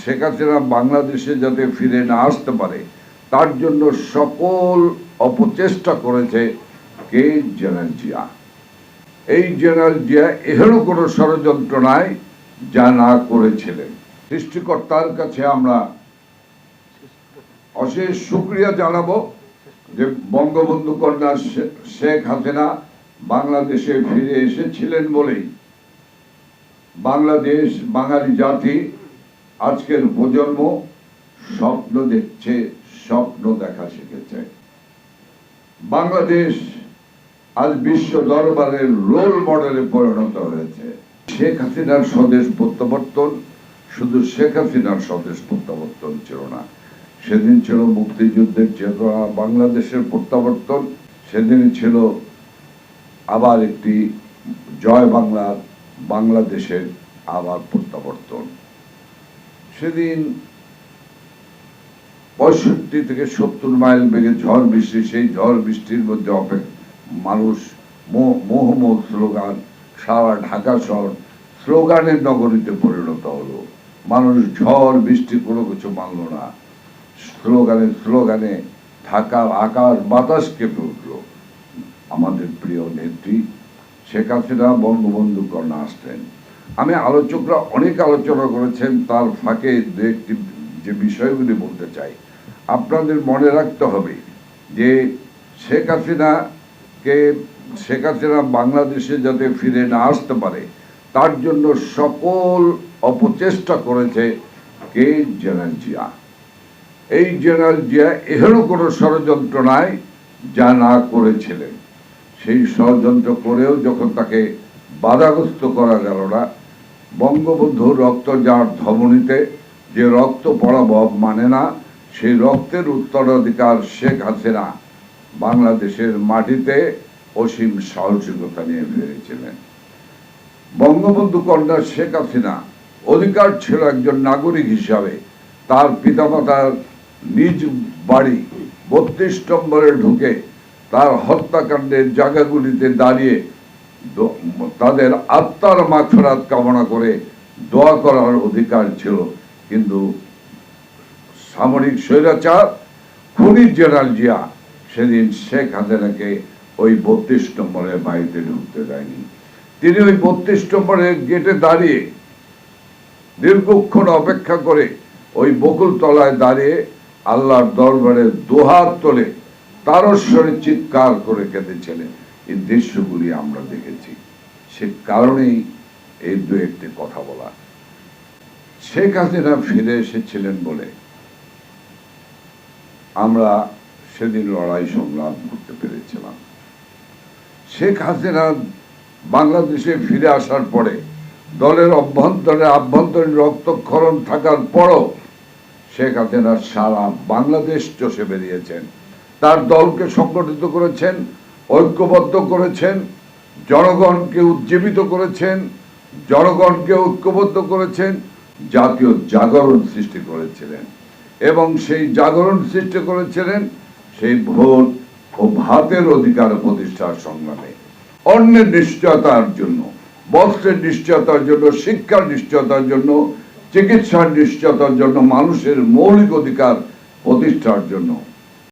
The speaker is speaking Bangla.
শেখ হাসিনা বাংলাদেশে যাতে ফিরে না আসতে পারে, তার জন্য সকল অপচেষ্টা করেছে কে জেনারেল জিয়া। এই জেনারেল জিয়া এহেরও কোনো ষড়যন্ত্র নাই যা না করেছিলেন। সৃষ্টিকর্তার কাছে আমরা অশেষ শুক্রিয়া জানাব যে বঙ্গবন্ধু কন্যা শেখ হাসিনা বাংলাদেশে ফিরে এসেছিলেন বলেই বাংলাদেশ বাঙালি জাতি আজকের প্রজন্ম স্বপ্ন দেখছে, স্বপ্ন দেখা শিখেছে। বাংলাদেশ আজ বিশ্ব দরবারের রোল মডেলে পরিণত হয়েছে। শেখ হাসিনার স্বদেশ প্রত্যাবর্তন, শুধু শেখ হাসিনার স্বদেশ প্রত্যাবর্তন ছিল না। সেদিন ছিল মুক্তিযুদ্ধের চেতনা, বাংলাদেশের প্রত্যাবর্তন। সেদিন ছিল আবার একটি জয় বাংলার বাংলাদেশের আবার প্রত্যাবর্তন। সেদিন পঁয়ষট্টি থেকে সত্তর মাইল বেগে ঝড় বৃষ্টি, সেই ঝড় বৃষ্টির মধ্যে অপেক্ষা মানুষ মোহ মোহ স্লোগান, সারা ঢাকা শহর স্লোগানের নগরীতে পরিণত হলো। মানুষ ঝড়, বৃষ্টি কোনো কিছু মানল না। স্লোগানে স্লোগানে ঢাকার আকাশ বাতাস কেঁপে উঠল। আমাদের প্রিয় নেত্রী শেখ হাসিনা বঙ্গবন্ধু কন্যা আসলেন আমি আলোচকরা, অনেক আলোচনা করেছেন, তার ফাঁকে দু একটি, যে বিষয়গুলি বলতে চাই। আপনাদের মনে রাখতে হবে যে শেখ হাসিনাকে, শেখ হাসিনা বাংলাদেশে যাতে ফিরে না আসতে পারে, তার জন্য সকল অপচেষ্টা করেছে কে? জেনারেল জিয়া। এই জেনারেল জিয়া এহেরও কোনো ষড়যন্ত্র নাই যা না করেছিলেন। সেই ষড়যন্ত্র করেও যখন তাকে বাধাগ্রস্ত করা গেল না। বঙ্গবন্ধু রক্ত যার ধমনীতে, যে রক্ত পড়াবব মানে না, সেই রক্তের উত্তরাধিকার শেখ হাসিনা বাংলাদেশের মাটিতে অসীম সাহসিকতা নিয়ে ফিরেছিলেন বঙ্গবন্ধু কন্যা শেখ হাসিনা অধিকার ছিল একজন নাগরিক হিসাবে। তার পিতামাতার নিজ বাড়ি বত্রিশ নম্বরে ঢুকে তার হত্যাকাণ্ডের জায়গাগুলিতে দাঁড়িয়ে তাদের আত্মার মাছরাত কামনা করে দোয়া করার অধিকার ছিল। কিন্তু সামরিক স্বৈরাচার, খুনি জেনারেল জিয়া সেদিন শেখ হাসিনাকে ওই বত্রিশ নম্বরের বাড়িতে ঢুকতে দেয়নি। তিনি ওই বত্রিশ নম্বরের গেটে দাঁড়িয়ে দীর্ঘক্ষণ অপেক্ষা করে ওই বকুল তলায় দাঁড়িয়ে আল্লাহর দরবারে দোহাত তোলে তারস্বরে চিৎকার করে কেঁদেছিলেন। এই দৃশ্যগুলি আমরা দেখেছি। সে কারণেই এই দু একটি কথা বলা। শেখ হাসিনা ফিরে এসেছিলেন বলে আমরা সেদিন লড়াই সংগ্রাম করতে পেরেছিলাম। শেখ হাসিনা বাংলাদেশে ফিরে আসার পরে দলের অভ্যন্তরে আভ্যন্তরীণ রক্তক্ষরণ থাকার পরও শেখ হাসিনা সারা বাংলাদেশ চষে বেরিয়েছেন। তার দলকে সংগঠিত করেছেন ঐক্যবদ্ধ করেছেন, জনগণকে উজ্জীবিত করেছেন, জনগণকে ঐক্যবদ্ধ করেছেন, জাতীয় জাগরণ সৃষ্টি করেছিলেন। এবং সেই জাগরণ সৃষ্টি করেছিলেন সেই ভোট ও ভাতের অধিকার প্রতিষ্ঠার সংগ্রামে। অন্যের নিশ্চয়তার জন্য, বস্ত্রের নিশ্চয়তার জন্য, শিক্ষার নিশ্চয়তার জন্য, চিকিৎসার নিশ্চয়তার জন্য, মানুষের মৌলিক অধিকার প্রতিষ্ঠার জন্য